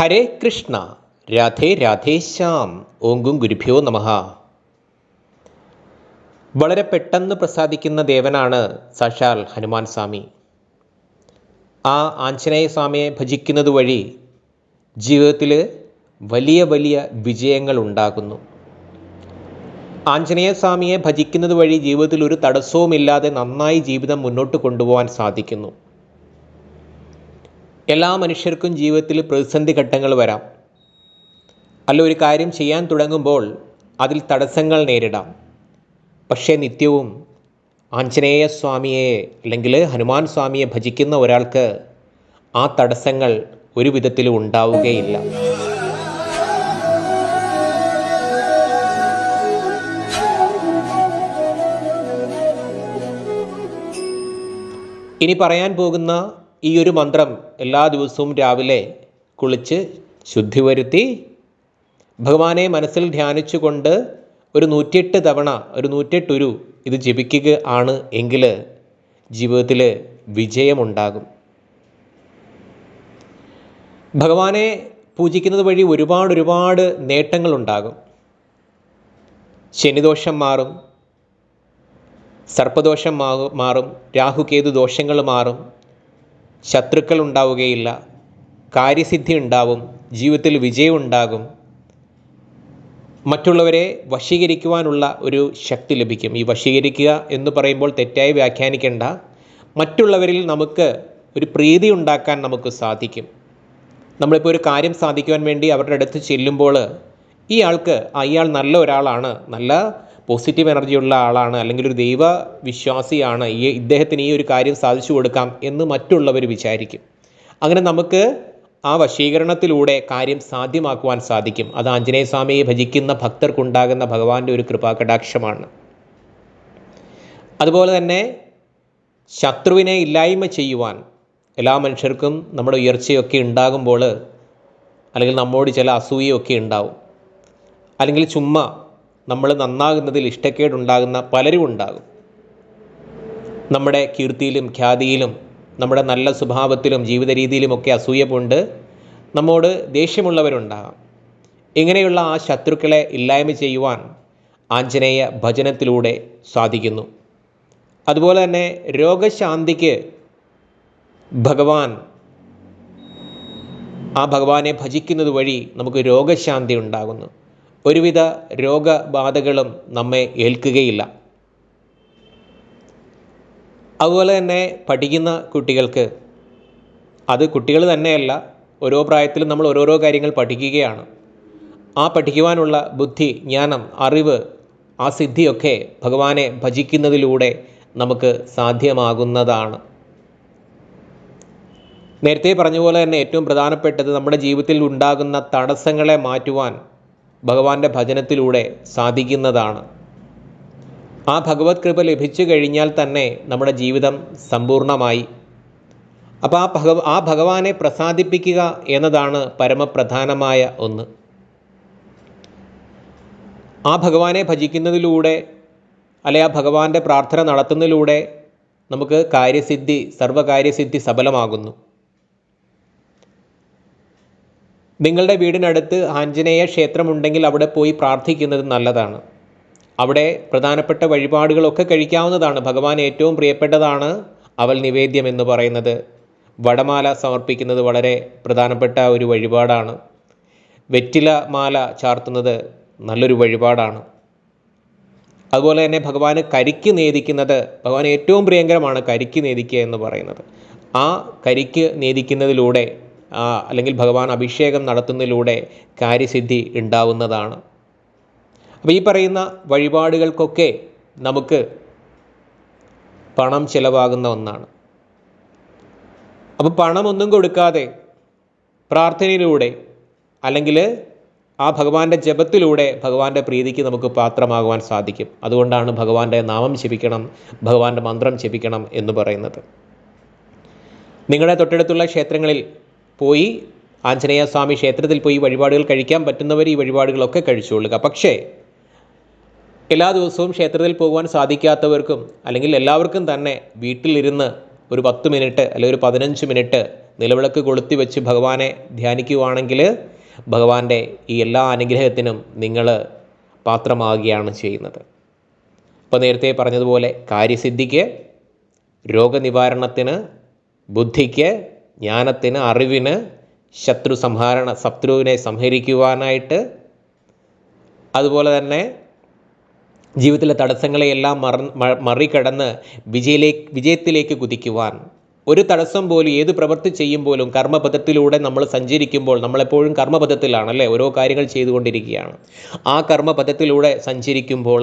ഹരേ കൃഷ്ണ രാധേ രാധേ ശ്യാം ഓങ്കും ഗുരുഭ്യോ നമഃ. വളരെ പെട്ടെന്ന് പ്രസാദിക്കുന്ന ദേവനാണ് സാക്ഷാൽ ഹനുമാൻ സ്വാമി. ആ ആഞ്ജനേയ സ്വാമിയെ ഭജിക്കുന്നത് വഴി ജീവിതത്തിൽ വലിയ വലിയ വിജയങ്ങൾ ഉണ്ടാകുന്നു. ആഞ്ജനേയ സ്വാമിയെ ഭജിക്കുന്നത് വഴി ജീവിതത്തിൽ ഒരു തടസ്സവുമില്ലാതെ നന്നായി ജീവിതം മുന്നോട്ട് കൊണ്ടുപോകാൻ സാധിക്കുന്നു. എല്ലാ മനുഷ്യർക്കും ജീവിതത്തിൽ പ്രതിസന്ധി ഘട്ടങ്ങൾ വരാം. അല്ല ഒരു കാര്യം ചെയ്യാൻ തുടങ്ങുമ്പോൾ അതിൽ തടസ്സങ്ങൾ നേരിടാം. പക്ഷേ നിത്യവും ആഞ്ജനേയ സ്വാമിയെ അല്ലെങ്കിൽ ഹനുമാൻ സ്വാമിയെ ഭജിക്കുന്ന ഒരാൾക്ക് ആ തടസ്സങ്ങൾ ഒരു വിധത്തിലും ഉണ്ടാവുകയില്ല. ഇനി പറയാൻ പോകുന്ന ഈ ഒരു മന്ത്രം എല്ലാ ദിവസവും രാവിലെ കുളിച്ച് ശുദ്ധി വരുത്തി ഭഗവാനെ മനസ്സിൽ ധ്യാനിച്ചുകൊണ്ട് ഒരു നൂറ്റിയെട്ട് തവണ ഒരു നൂറ്റിയെട്ടുരു ഇത് ജപിക്കുക ആണ് എങ്കിൽ ജീവിതത്തിൽ വിജയമുണ്ടാകും. ഭഗവാനെ പൂജിക്കുന്നത് വഴി ഒരുപാട് ഒരുപാട് നേട്ടങ്ങളുണ്ടാകും ശനിദോഷം മാറും സർപ്പദോഷം മാറും രാഹുകേതു ദോഷങ്ങൾ മാറും. ശത്രുക്കൾ ഉണ്ടാവുകയില്ല കാര്യസിദ്ധി ഉണ്ടാവും ജീവിതത്തിൽ വിജയം ഉണ്ടാകും മറ്റുള്ളവരെ വശീകരിക്കുവാനുള്ള ഒരു ശക്തി ലഭിക്കും. ഈ വശീകരിക്കുക എന്ന് പറയുമ്പോൾ തെറ്റായി വ്യാഖ്യാനിക്കേണ്ട. മറ്റുള്ളവരിൽ നമുക്ക് ഒരു പ്രീതി ഉണ്ടാക്കാൻ നമുക്ക് സാധിക്കും. നമ്മളിപ്പോൾ ഒരു കാര്യം സാധിക്കുവാൻ വേണ്ടി അവരുടെ അടുത്ത് ചെല്ലുമ്പോൾ ഈ ആൾക്ക് അയാൾ നല്ല ഒരാളാണ്. നല്ല പോസിറ്റീവ് എനർജിയുള്ള ആളാണ് അല്ലെങ്കിൽ ഒരു ദൈവ വിശ്വാസിയാണ് ഈ ഇദ്ദേഹത്തിന് ഈ ഒരു കാര്യം സാധിച്ചു കൊടുക്കാം എന്ന് മറ്റുള്ളവർ വിചാരിക്കും. അങ്ങനെ നമുക്ക് ആ വശീകരണത്തിലൂടെ കാര്യം സാധ്യമാക്കുവാൻ സാധിക്കും. അത് ആഞ്ജനേയ സ്വാമിയെ ഭജിക്കുന്ന ഭക്തർക്കുണ്ടാകുന്ന ഭഗവാന്റെ ഒരു കൃപാകടാക്ഷമാണ്. അതുപോലെ തന്നെ ശത്രുവിനെ ഇല്ലായ്മ ചെയ്യുവാൻ എല്ലാ മനുഷ്യർക്കും നമ്മുടെ ഉയർച്ചയൊക്കെ ഉണ്ടാകുമ്പോൾ അല്ലെങ്കിൽ നമ്മോട് ചില അസൂയയൊക്കെ ഉണ്ടാവും. അല്ലെങ്കിൽ ചുമ്മാ നമ്മൾ നന്നാകുന്നതിൽ ഇഷ്ടക്കേടുണ്ടാകുന്ന പലരും ഉണ്ടാകും. നമ്മുടെ കീർത്തിയിലും ഖ്യാതിയിലും നമ്മുടെ നല്ല സ്വഭാവത്തിലും ജീവിത രീതിയിലുമൊക്കെ അസൂയ കൊണ്ട് നമ്മോട് ദേഷ്യമുള്ളവരുണ്ടാകാം. ഇങ്ങനെയുള്ള ആ ശത്രുക്കളെ ഇല്ലായ്മ ചെയ്യുവാൻ ആഞ്ജനേയ ഭജനത്തിലൂടെ സാധിക്കുന്നു. അതുപോലെ തന്നെ രോഗശാന്തിക്ക് ഭഗവാൻ ആ ഭഗവാനെ ഭജിക്കുന്നത് വഴി നമുക്ക് രോഗശാന്തി ഉണ്ടാകുന്നു. ഒരുവിധ രോഗബാധകളും നമ്മെ ഏൽക്കുകയില്ല. അതുപോലെ തന്നെ പഠിക്കുന്ന കുട്ടികൾക്ക് അത് കുട്ടികൾ തന്നെയല്ല ഓരോ പ്രായത്തിലും നമ്മൾ ഓരോരോ കാര്യങ്ങൾ പഠിക്കുകയാണ്. ആ പഠിക്കുവാനുള്ള ബുദ്ധി ജ്ഞാനം അറിവ് ആ സിദ്ധിയൊക്കെ ഭഗവാനെ ഭജിക്കുന്നതിലൂടെ നമുക്ക് സാധ്യമാകുന്നതാണ്. നേരത്തെ പറഞ്ഞ പോലെ തന്നെ ഏറ്റവും പ്രധാനപ്പെട്ടത് നമ്മുടെ ജീവിതത്തിൽ ഉണ്ടാകുന്ന തടസ്സങ്ങളെ മാറ്റുവാൻ ഭഗവാന്റെ ഭജനത്തിലൂടെ സാധിക്കുന്നതാണ്. ആ ഭഗവത് കൃപ ലഭിച്ചു കഴിഞ്ഞാൽ തന്നെ നമ്മുടെ ജീവിതം സമ്പൂർണമായി. അപ്പോൾ ആ ഭഗ ആ ഭഗവാനെ പ്രസാദിപ്പിക്കുക എന്നതാണ് പരമപ്രധാനമായ ഒന്ന്. ആ ഭഗവാനെ ഭജിക്കുന്നതിലൂടെ അല്ലെ ആ ഭഗവാന്റെ പ്രാർത്ഥന നടത്തുന്നതിലൂടെ നമുക്ക് കാര്യസിദ്ധി സർവകാര്യസിദ്ധി സഫലമാകുന്നു. നിങ്ങളുടെ വീടിനടുത്ത് ആഞ്ജനേയ ക്ഷേത്രമുണ്ടെങ്കിൽ അവിടെ പോയി പ്രാർത്ഥിക്കുന്നത് നല്ലതാണ്. അവിടെ പ്രധാനപ്പെട്ട വഴിപാടുകളൊക്കെ കഴിക്കാവുന്നതാണ്. ഭഗവാൻ ഏറ്റവും പ്രിയപ്പെട്ടതാണ് അവൽ നിവേദ്യം എന്ന് പറയുന്നത്. വടമാല സമർപ്പിക്കുന്നത് വളരെ പ്രധാനപ്പെട്ട ഒരു വഴിപാടാണ്. വെറ്റില മാല ചാർത്തുന്നത് നല്ലൊരു വഴിപാടാണ്. അതുപോലെ തന്നെ ഭഗവാന് കരിക്ക് നേദിക്കുന്നത് ഭഗവാൻ ഏറ്റവും പ്രിയങ്കരമാണ് കരിക്ക് നേദിക്കുക എന്ന് പറയുന്നത്. ആ കരിക്ക് നേദിക്കുന്നതിലൂടെ അല്ലെങ്കിൽ ഭഗവാൻ അഭിഷേകം നടത്തുന്നതിലൂടെ കാര്യസിദ്ധി ഉണ്ടാവുന്നതാണ്. അപ്പോൾ ഈ പറയുന്ന വഴിപാടുകൾക്കൊക്കെ നമുക്ക് പണം ചിലവാകുന്ന ഒന്നാണ്. അപ്പോൾ പണമൊന്നും കൊടുക്കാതെ പ്രാർത്ഥനയിലൂടെ അല്ലെങ്കിൽ ആ ഭഗവാന്റെ ജപത്തിലൂടെ ഭഗവാന്റെ പ്രീതിക്ക് നമുക്ക് പാത്രമാകുവാൻ സാധിക്കും. അതുകൊണ്ടാണ് ഭഗവാന്റെ നാമം ജപിക്കണം ഭഗവാന്റെ മന്ത്രം ജപിക്കണം എന്ന് പറയുന്നത്. നിങ്ങളുടെ തൊട്ടടുത്തുള്ള ക്ഷേത്രങ്ങളിൽ പോയി ആഞ്ജനേയ സ്വാമി ക്ഷേത്രത്തിൽ പോയി വഴിപാടുകൾ കഴിക്കാൻ പറ്റുന്നവർ ഈ വഴിപാടുകളൊക്കെ കഴിച്ചുകൊള്ളുക പക്ഷേ എല്ലാ ദിവസവും ക്ഷേത്രത്തിൽ പോകുവാൻ സാധിക്കാത്തവർക്കും അല്ലെങ്കിൽ എല്ലാവർക്കും തന്നെ വീട്ടിലിരുന്ന് ഒരു പത്ത് മിനിറ്റ് അല്ലെങ്കിൽ ഒരു പതിനഞ്ച് മിനിറ്റ് നിലവിളക്ക് കൊളുത്തി വെച്ച് ഭഗവാനെ ധ്യാനിക്കുവാണെങ്കിൽ ഭഗവാന്റെ ഈ എല്ലാ അനുഗ്രഹത്തിനും നിങ്ങൾ പാത്രമാകുകയാണ് ചെയ്യുന്നത്. ഇപ്പോൾ നേരത്തെ പറഞ്ഞതുപോലെ കാര്യസിദ്ധിക്ക് രോഗനിവാരണത്തിന് ബുദ്ധിക്ക് ജ്ഞാനത്തിന് അറിവിന് ശത്രു സംഹാരണ ശത്രുവിനെ സംഹരിക്കുവാനായിട്ട് അതുപോലെ തന്നെ ജീവിതത്തിലെ തടസ്സങ്ങളെയെല്ലാം മറ മറികടന്ന് വിജയിലേക്ക് വിജയത്തിലേക്ക് കുതിക്കുവാൻ. ഒരു തടസ്സം പോലും ഏത് പ്രവൃത്തി ചെയ്യുമ്പോഴും കർമ്മപഥത്തിലൂടെ നമ്മൾ സഞ്ചരിക്കുമ്പോൾ നമ്മളെപ്പോഴും കർമ്മപഥത്തിലാണ് അല്ലേ ഓരോ കാര്യങ്ങൾ ചെയ്തുകൊണ്ടിരിക്കുകയാണ്. ആ കർമ്മപഥത്തിലൂടെ സഞ്ചരിക്കുമ്പോൾ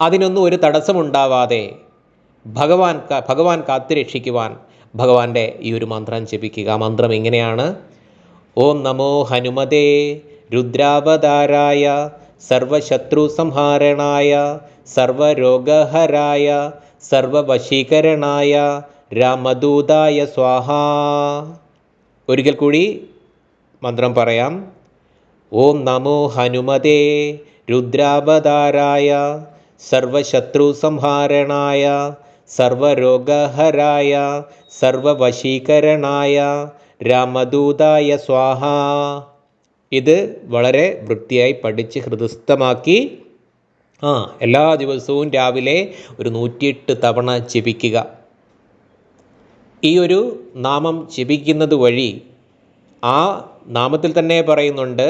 അതിനൊന്നും ഒരു തടസ്സമുണ്ടാവാതെ ഭഗവാൻ ഭഗവാൻ കാത്തുരക്ഷിക്കുവാൻ ഭഗവാന്റെ ഈ ഒരു മന്ത്രം ജപിക്കുക. മന്ത്രം ഇങ്ങനെയാണ് ഓം നമോ ഹനുമതേ രുദ്രാവതാരായ സർവശത്രു സംഹാരണായ സർവരോഗഹരായ സർവവശീകരണായ രാമദൂതായ സ്വാഹ. ഒരിക്കൽ കൂടി മന്ത്രം പറയാം. ഓം നമോ ഹനുമതേ രുദ്രാവതാരായ സർവശത്രു സംഹാരണായ സർവരോഗഹരായ സർവവശീകരണായ രാമദൂതായ സ്വാഹ. ഇത് വളരെ വൃത്തിയായി പഠിച്ച് ഹൃദയസ്ഥമാക്കി. ആ എല്ലാ ദിവസവും രാവിലെ ഒരു നൂറ്റിയെട്ട് തവണ ജപിക്കുക. ഈ ഒരു നാമം ജപിക്കുന്നത് വഴി ആ നാമത്തിൽ തന്നെ പറയുന്നുണ്ട്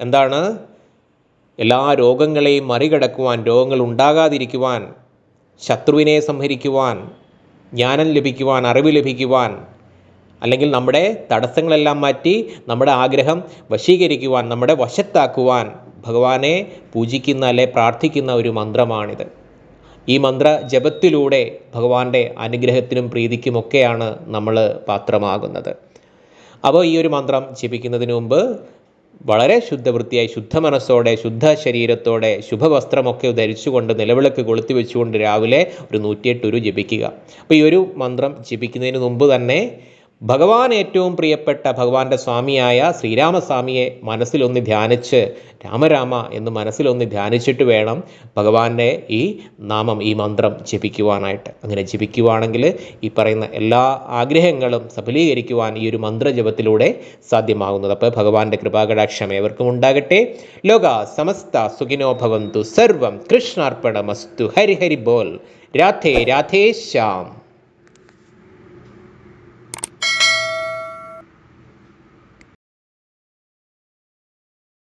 എന്താണ്? എല്ലാ രോഗങ്ങളെയും മറികടക്കുവാൻ രോഗങ്ങൾ ഉണ്ടാകാതിരിക്കുവാൻ ശത്രുവിനെ സംഹരിക്കുവാൻ ജ്ഞാനം ലഭിക്കുവാൻ അറിവ് ലഭിക്കുവാൻ അല്ലെങ്കിൽ നമ്മുടെ തടസ്സങ്ങളെല്ലാം മാറ്റി നമ്മുടെ ആഗ്രഹം വശീകരിക്കുവാൻ നമ്മുടെ വശത്താക്കുവാൻ ഭഗവാനെ പൂജിക്കുന്ന അല്ലെ പ്രാർത്ഥിക്കുന്ന ഒരു മന്ത്രമാണിത്. ഈ മന്ത്ര ജപത്തിലൂടെ ഭഗവാന്റെ അനുഗ്രഹത്തിനും പ്രീതിക്കുമൊക്കെയാണ് നമ്മൾ പാത്രമാകുന്നത്. അപ്പോൾ ഈ ഒരു മന്ത്രം ജപിക്കുന്നതിന് മുമ്പ് വളരെ ശുദ്ധവൃത്തിയായി ശുദ്ധ മനസ്സോടെ ശുദ്ധ ശരീരത്തോടെ ശുഭവസ്ത്രമൊക്കെ ധരിച്ചുകൊണ്ട് നിലവിളക്ക് കൊളുത്തി വെച്ചുകൊണ്ട് രാവിലെ ഒരു നൂറ്റിയെട്ട് ഒരു ജപിക്കുക. അപ്പോൾ ഈ ഒരു മന്ത്രം ജപിക്കുന്നതിന് മുമ്പ് തന്നെ ഭഗവാൻ ഏറ്റവും പ്രിയപ്പെട്ട ഭഗവാന്റെ സ്വാമിയായ ശ്രീരാമസ്വാമിയെ മനസ്സിലൊന്ന് ധ്യാനിച്ച് രാമരാമ എന്ന് മനസ്സിലൊന്ന് ധ്യാനിച്ചിട്ട് വേണം ഭഗവാന്റെ ഈ നാമം ഈ മന്ത്രം ജപിക്കുവാനായിട്ട്. അങ്ങനെ ജപിക്കുവാണെങ്കിൽ ഈ പറയുന്ന എല്ലാ ആഗ്രഹങ്ങളും സഫലീകരിക്കുവാൻ ഈ ഒരു മന്ത്രജപത്തിലൂടെ സാധ്യമാകുന്നത്. അപ്പോൾ ഭഗവാന്റെ കൃപാകടാക്ഷം ഏവർക്കും ഉണ്ടാകട്ടെ. ലോക സമസ്ത സുഖിനോ ഭവന്തു. സർവം കൃഷ്ണാർപ്പണമസ്തു. ഹരിഹരി ഹരി ബോൽ രാധേ രാധേ ശ്യാം.